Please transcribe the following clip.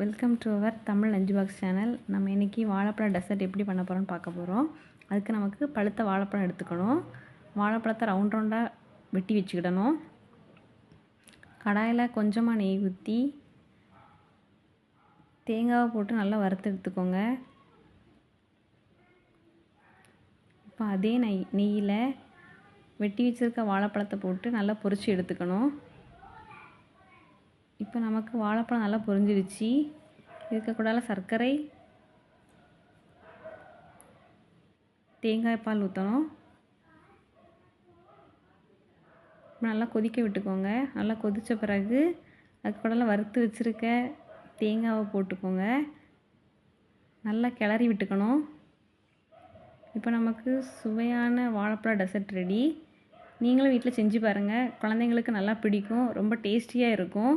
Welcome to our Tamil lunch box channel நம்ம இன்றைக்கி வாழைப்பழம் டெசர்ட் எப்படி பண்ண போகிறோம்னு பார்க்க போகிறோம் அதுக்கு நமக்கு பழுத்த வாழைப்பழம் எடுத்துக்கணும். வாழைப்பழத்தை ரவுண்ட் ரவுண்டாக வெட்டி வச்சுக்கிடணும். கடாயில் கொஞ்சமாக நெய் ஊற்றி தேங்காவை போட்டு நல்லா வறுத்து எடுத்துக்கோங்க. இப்போ அதே நெய் நெய்யில் வெட்டி வச்சுருக்க வாழைப்பழத்தை போட்டு நல்லா பொரித்து எடுத்துக்கணும். இப்போ நமக்கு வாழைப்பழம் நல்லா பொரிஞ்சிடுச்சு. இருக்கக்கூடாத சர்க்கரை. தேங்காய் பால் ஊற்றணும் நல்லா கொதிக்க விட்டுக்கோங்க. நல்லா கொதித்த பிறகு அதுக்கு கூடலாம் வறுத்து வச்சுருக்க தேங்காவை போட்டுக்கோங்க. நல்லா கிளறி விட்டுக்கணும். இப்போ நமக்கு சுவையான வாழைப்பழ டெசர்ட் ரெடி நீங்களும் வீட்டில் செஞ்சு பாருங்கள் குழந்தைங்களுக்கு நல்லா பிடிக்கும். ரொம்ப டேஸ்டியாக இருக்கும்.